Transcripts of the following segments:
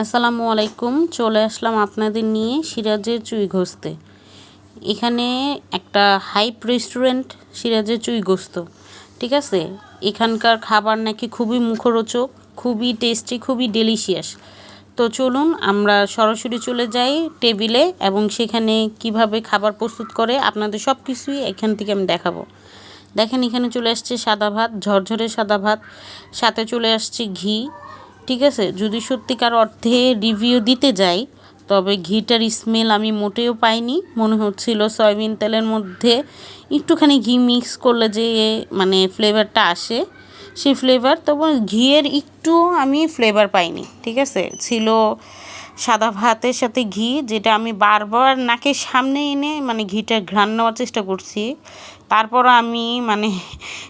আসসালামু আলাইকুম, চলে আসলাম আপনাদের নিয়ে সিরাজের চুই ঘোস্তে এখানে একটা হাইপ রেস্টুরেন্ট, সিরাজের চুই গোস্ত ঠিক আছে? এখানকার খাবার নাকি খুবই মুখরোচক, খুবই টেস্টি, খুবই ডেলিশিয়াস তো চলুন, আমরা সরাসরি চলে যাই টেবিলে এবং সেখানে কীভাবে খাবার প্রস্তুত করে আপনাদের সব কিছুই এখান থেকে আমি দেখাবো। দেখেন, এখানে চলে আসছে সাদা ভাত, ঝরঝরে সাদা ভাত, সাথে চলে আসছে ঘি ঠিক আছে? যদি সত্যিকার অর্থে রিভিউ দিতে যাই, তবে ঘিটার স্মেল আমি মোটেও পাইনি। মনে হচ্ছিল সয়াবিন তেলের মধ্যে একটুখানি ঘি মিক্স করলে যে মানে ফ্লেভারটা আসে, সেই ফ্লেভার তবে ঘিয়ের একটু আমি ফ্লেভার পাইনি, ঠিক আছে? ছিল সাদা ভাতের সাথে ঘি, যেটা আমি বারবার নাকের সামনে এনে মানে ঘিটা ঘ্রাণ নেওয়ার চেষ্টা করছি। তারপর আমি মানে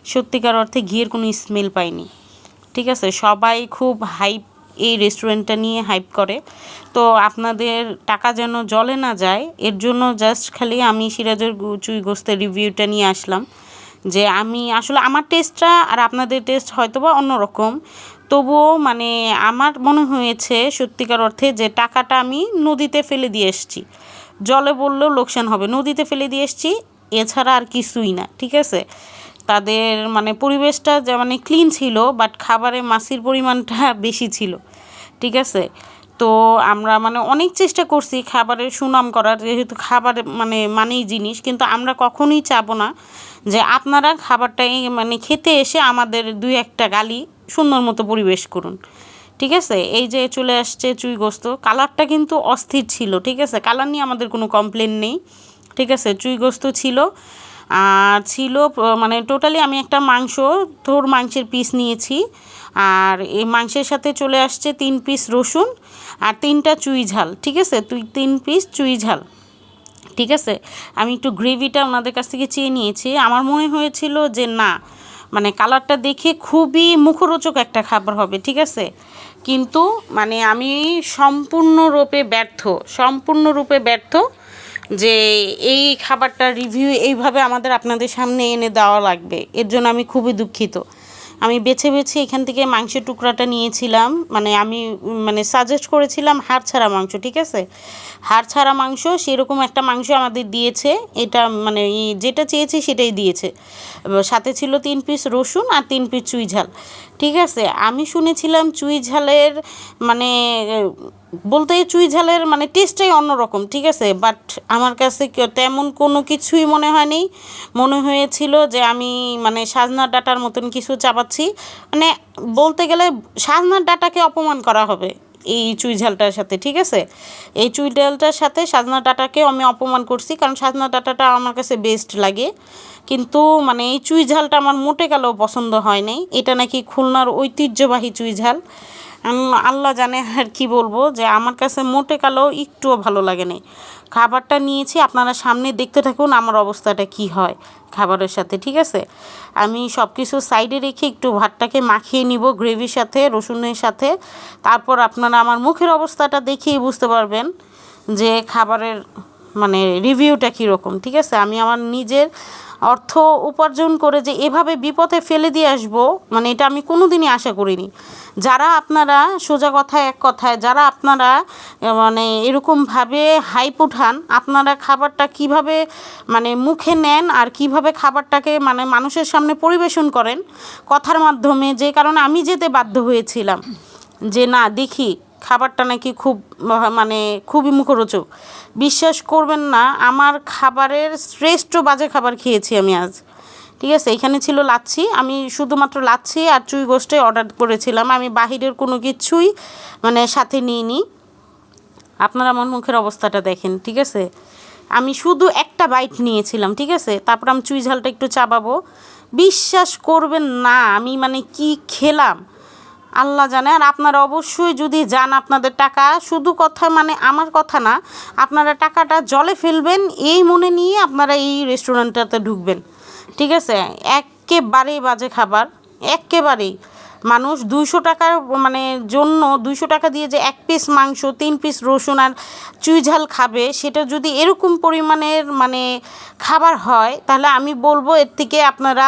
সত্যিকার অর্থে ঘিয়ের কোনো স্মেল পাইনি। ঠিক আছে? সবাই খুব হাইপ এই রেস্টুরেন্টটা নিয়ে হাইপ করে। তো আপনাদের টাকা যেন জলে না যায়, এর জন্য জাস্ট খালি আমি সিরাজের চুই গোস্তের রিভিউটা নিয়ে আসলাম। যে আমি আসলে আমার টেস্টটা আর আপনাদের টেস্ট হয়তো বা অন্যরকম। তবুও মানে আমার মনে হয়েছে সত্যিকার অর্থে যে টাকাটা আমি নদীতে ফেলে দিয়ে এসছি। জলে বললেও লোকসান হবে। নদীতে ফেলে দিয়ে এসছি, এছাড়া আর কিছুই না, ঠিক আছে? তাদের মানে পরিবেশটা যে মানে ক্লিন ছিল বাট খাবারে মাছির পরিমাণটা বেশি ছিল। ঠিক আছে? তো আমরা মানে অনেক চেষ্টা করছি খাবারের সুনাম করার, যেহেতু খাবার মানে মানেই জিনিস, কিন্তু আমরা কখনোই চাবো না যে আপনারা খাবারটাই মানে খেতে এসে আমাদের দুই একটা গালি সুন্দর মতো পরিবেশ করুন। ঠিক আছে? এই যে চলে আসছে চুই গোস্ত, কালারটা কিন্তু অস্থির ছিল। ঠিক আছে? কালার নিয়ে আমাদের কোনো কমপ্লেন নেই। ঠিক আছে? চুই গোস্ত ছিল। আর ছিল মানে টোটালি আমি একটা মাংস, তোর মাংসের পিস নিয়েছি। আর এই মাংসের সাথে চলে আসছে তিন পিস রসুন আর তিনটা চুই ঝাল, ঠিক আছে? তুই তিন পিস চুই ঝাল, ঠিক আছে? আমি একটু গ্রেভিটা ওনাদের কাছ থেকে চেয়ে নিয়েছি। আমার মনে হয়েছিল যে না মানে কালারটা দেখে খুবই মুখরোচক একটা খাবার হবে, ঠিক আছে? কিন্তু মানে আমি সম্পূর্ণরূপে ব্যর্থ সম্পূর্ণরূপে ব্যর্থ। যে এই খাবারটা রিভিউ এইভাবে আমাদের আপনাদের সামনে এনে দেওয়া লাগবে। এর জন্য আমি খুবই দুঃখিত। আমি বেছে বেছে এখান থেকে মাংসের টুকরাটা নিয়েছিলাম। মানে আমি মানে সাজেস্ট করেছিলাম হাড় ছাড়া মাংস, ঠিক আছে? হাড় ছাড়া মাংস, সেরকম একটা মাংস আমাদের দিয়েছে। এটা মানে যেটা চেয়েছি সেটাই দিয়েছে। সাথে ছিল তিন পিস রসুন আর তিন পিস চুই ঝাল। ঠিক আছে? আমি শুনেছিলাম চুই ঝালের মানে বলতে চুই ঝালের মানে টেস্টটাই অন্যরকম, ঠিক আছে? বাট আমার কাছে তেমন কোনো কিছুই মনে হয়নি। মনে হয়েছিল যে আমি মানে সাজনার ডাটার মতন কিছু চাপাচ্ছি। মানে বলতে গেলে সাজনার ডাটাকে অপমান করা হবে। এই চুই ঝালটার সাথে, ঠিক আছে? এই চুই ডালটার সাথে সাজনা ডাটাকে আমি অপমান করছি, কারণ সাজনা ডাটাটা আমার কাছে বেস্ট লাগে। কিন্তু মানে এই চুই ঝালটা আমার মোটে গেলেও পছন্দ হয় নাই। এটা নাকি খুলনার ঐতিহ্যবাহী চুই ঝাল। আল্লাহ জানে আর কি বলব যে আমার কাছে মোটে কালো একটুও ভালো লাগে নাই খাবারটা নিয়েছি, আপনারা সামনে দেখতে থাকুন আমার অবস্থাটা কি হয় খাবারের সাথে, ঠিক আছে? আমি সব কিছু সাইডে রেখে একটু ভাতটাকে মাখিয়ে নিব গ্রেভির সাথে, রসুনের সাথে। তারপর আপনারা আমার মুখের অবস্থাটা দেখেই বুঝতে পারবেন যে খাবারের মানে রিভিউটা কীরকম, ঠিক আছে? আমি আমার নিজের অর্থ উপার্জন করে যে এভাবে বিপদে ফেলে দিয়ে আসব মানে এটা আমি কোনো দিনই আশা করিনি। যারা আপনারা সোজা কথায় এক কথায়, যারা আপনারা মানে এরকমভাবে হাইপ উঠান, আপনারা খাবারটা কীভাবে মানে মুখে নেন আর কীভাবে খাবারটাকে মানে মানুষের সামনে পরিবেশন করেন, কথার মাধ্যমে, যে কারণে আমি যেতে বাধ্য হয়েছিলাম। যে না, দেখি খাবারটা নাকি খুব মানে খুবই মুখরোচক। বিশ্বাস করবেন না, আমার খাবারের শ্রেষ্ঠ বাজে খাবার খেয়েছি আমি আজ। ঠিক আছে, এখানে ছিল লাচ্ছি। আমি শুধুমাত্র লাচ্ছি আর চুই গোষ্ঠে অর্ডার করেছিলাম। আমি বাহিরের কোনো কিছুই মানে সাথে নিইনি। আপনারা আমার মুখের অবস্থাটা দেখেন, ঠিক আছে? আমি শুধু একটা বাইট নিয়েছিলাম, ঠিক আছে? তারপর আমি চুই ঝালটা একটু চাবাবো। বিশ্বাস করবেন না, আমি মানে কি খেলাম? আল্লাহ জানে, আর আপনারা অবশ্যই যদি যান আপনাদের টাকা, শুধু কথা মানে আমার কথা না, আপনারা টাকাটা জলে ফেলবেন, এই মনে নিয়ে আপনারা এই রেস্টুরেন্টটাতে ঢুকবেন। ঠিক আছে? একেবারেই বাজে খাবার, একেবারেই। মানুষ দুইশো টাকার মানে জন্য দুইশো টাকা দিয়ে যে এক পিস মাংস, তিন পিস রসুন আর চুই ঝাল খাবে, সেটা যদি এরকম পরিমাণের মানে খাবার হয়, তাহলে আমি বলব এর থেকে আপনারা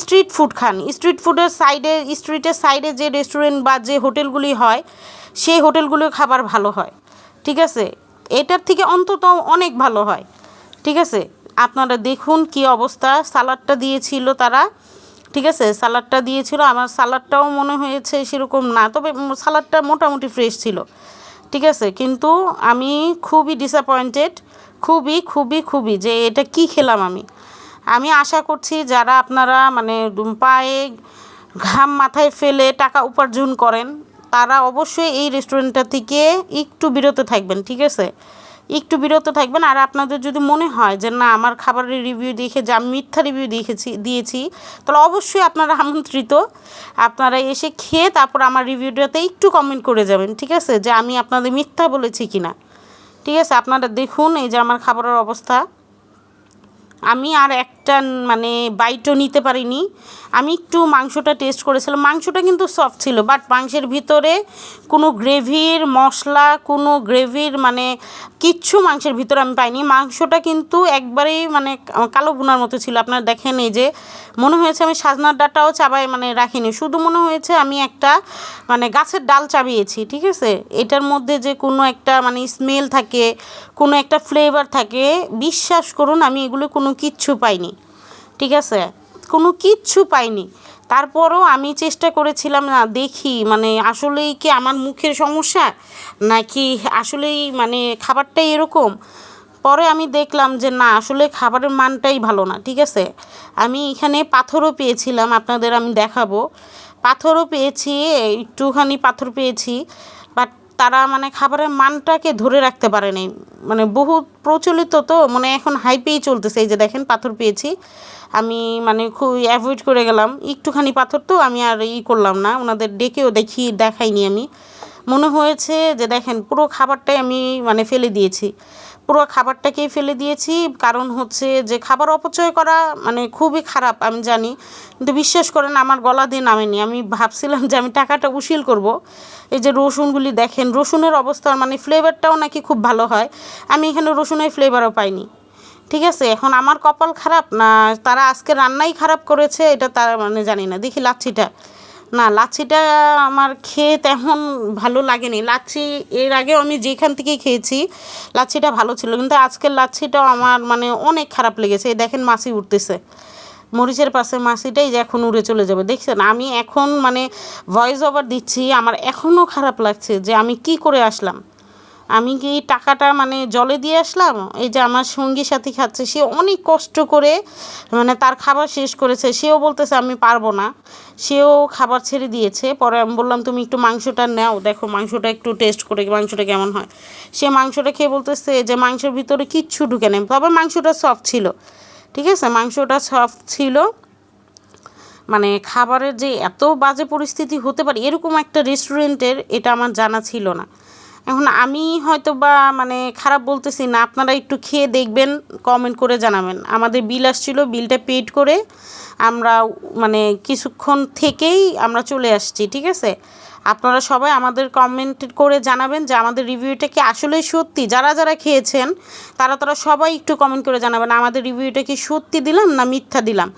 স্ট্রিট ফুড খান। স্ট্রিট ফুডের সাইডে স্ট্রিটের সাইডে যে রেস্টুরেন্ট বা যে হোটেলগুলি হয়, সেই হোটেলগুলোর খাবার ভালো হয়। ঠিক আছে? এটার থেকে অন্তত অনেক ভালো হয়। ঠিক আছে? আপনারা দেখুন কি অবস্থা। সালাডটা দিয়েছিল তারা। ঠিক আছে? সালাডটা দিয়েছিল। আমার সালাডটাও মনে হয়েছে সেরকম না, তবে উম সালাডটা মোটামুটি ফ্রেশ ছিল। ঠিক আছে? কিন্তু আমি খুবই ডিসঅ্যাপয়েন্টেড খুবই খুবই খুবই যে এটা কি খেলাম আমি? আমি আশা করছি যারা আপনারা মানে পায়ে ঘাম মাথায় ফেলে টাকা উপার্জন করেন, তারা অবশ্যই এই রেস্টুরেন্টটা থেকে একটু বিরত থাকবেন, ঠিক আছে? একটু বিরত থাকবেন। আর আপনাদের যদি মনে হয় যে, না, আমার খাবারের রিভিউ দেখে যে, আমি মিথ্যা রিভিউ দেখেছি, দিয়েছি, তাহলে অবশ্যই আপনারা আমন্ত্রিত। আপনারা এসে খেয়ে তারপর আমার রিভিউটাতে একটু কমেন্ট করে যাবেন, ঠিক আছে? যে, আমি আপনাদের মিথ্যা বলেছি কি না ঠিক আছে? আপনারা দেখুন এই যে, আমার খাবারের অবস্থা। আমি আর একটা মানে বাইটও নিতে পারিনি। আমি একটু মাংসটা টেস্ট করেছিলাম। মাংসটা কিন্তু সফট ছিল বাট মাংসের ভিতরে কোনো গ্রেভির মশলা, কোনো গ্রেভির মানে কিচ্ছু মাংসের ভিতরে আমি পাইনি। মাংসটা কিন্তু একবারেই মানে কালো বোনার মতো ছিল। আপনারা দেখেন এই যে, মনে হয়েছে আমি সাজনার ডাটাও চাবাই মানে রাখিনি। শুধু মনে হয়েছে আমি একটা মানে গাছের ডাল চাবিয়েছি, ঠিক আছে? এটার মধ্যে যে কোনো একটা মানে স্মেল থাকে, কোনো একটা ফ্লেভার থাকে, বিশ্বাস করুন আমি এগুলো কোনো কিচ্ছু পাইনি, ঠিক আছে? কোনো কিচ্ছু পাইনি। তারপরও আমি চেষ্টা করেছিলাম, না, দেখি মানে আসলেই কি আমার মুখের সমস্যা? নাকি আসলেই মানে খাবারটাই এরকম? পরে আমি দেখলাম যে, না, আসলে খাবারের মানটাই ভালো না, ঠিক আছে? আমি এখানে পাথরও পেয়েছিলাম, আপনাদের আমি দেখাবো। পাথরও পেয়েছি, একটুখানি পাথর পেয়েছি। তারা মানে খাবারের মানটাকে ধরে রাখতে পারেনি। মানে বহু প্রচলিত তো মানে এখন হাইপেই চলতেছে। এই যে দেখেন, পাথর পেয়েছি। আমি মানে খুব অ্যাভয়েড করে গেলাম। একটুখানি পাথর তো আমি আর ই করলাম না। ওনাদের ডেকেও দেখি, দেখাইনি আমি। মনে হয়েছে যে দেখেন, পুরো খাবারটাই আমি মানে ফেলে দিয়েছি। পুরো খাবারটাকেই ফেলে দিয়েছি। কারণ হচ্ছে যে খাবার অপচয় করা মানে খুবই খারাপ, আমি জানি। কিন্তু বিশ্বাস করেন, আমার গলা দিয়ে নামেনি। আমি ভাবছিলাম যে আমি টাকাটা উসিল করব। এই যে রসুনগুলি দেখেন, রসুনের অবস্থা মানে ফ্লেভারটাও নাকি খুব ভালো হয়। আমি এখানে রসুনের ফ্লেভারও পাইনি। ঠিক আছে, এখন আমার কপাল খারাপ না, তারা আজকে রান্নাই খারাপ করেছে, এটা তারা মানে জানি না। দেখি লাচ্ছিটা। না, লাচ্ছিটা আমার খেয়ে তেমন ভালো লাগেনি। লাচ্ছি, এর আগে আমি যেখান থেকে খেয়েছি, লাচ্ছিটা ভালো ছিল। কিন্তু আজকের লাচ্ছিটাও আমার মানে অনেক খারাপ লেগেছে। দেখেন মাসি উঠতেছে। মরিচের পাশে মাসিটাই যে এখন উড়ে চলে যাবে। দেখছেন, আমি এখন মানে ভয়েস ওভার দিচ্ছি। আমার এখনও খারাপ লাগছে যে আমি কি করে আসলাম। আমি কি টাকাটা মানে জলে দিয়ে আসলাম? এই যে আমার সঙ্গী সাথী খাচ্ছে, সে অনেক কষ্ট করে মানে তার খাবার শেষ করেছে। সেও বলতেছে, আমি পারব না। সেও খাবার ছেড়ে দিয়েছে। পরে আমি বললাম, তুমি একটু মাংসটা নাও। দেখো মাংসটা একটু টেস্ট করে মাংসটা কেমন হয়? সে মাংসটা খেয়ে বলতেছে যে মাংসের ভিতরে কিচ্ছু ঢুকে নেই। তবে মাংসটা সফট ছিল। ঠিক আছে? মাংসটা সফট ছিল। মানে খাবারের যে এত বাজে পরিস্থিতি হতে পারে, এরকম একটা রেস্টুরেন্টের এটা আমার জানা ছিল না। এখন আমি হয়তো বা মানে খারাপ বলতেছি না, আপনারা একটু খেয়ে দেখবেন কমেন্ট করে জানাবেন। আমাদের বিল আসছিল বিলটা পেড করে আমরা মানে কিছুক্ষণ থেকেই আমরা চলে আসছি, ঠিক আছে? আপনারা সবাই আমাদের কমেন্ট করে জানাবেন যে আমাদের রিভিউটা কি আসলেই সত্যি? যারা যারা খেয়েছেন, তারা তারা সবাই একটু কমেন্ট করে জানাবেন, আমাদের রিভিউটা কি সত্যি দিলাম না মিথ্যা দিলাম?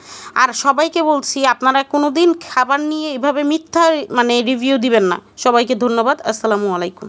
আর সবাইকে বলছি, আপনারা কোনো দিন খাবার নিয়ে এভাবে মিথ্যা মানে রিভিউ দিবেন না। সবাইকে ধন্যবাদ, আসসালামু আলাইকুম।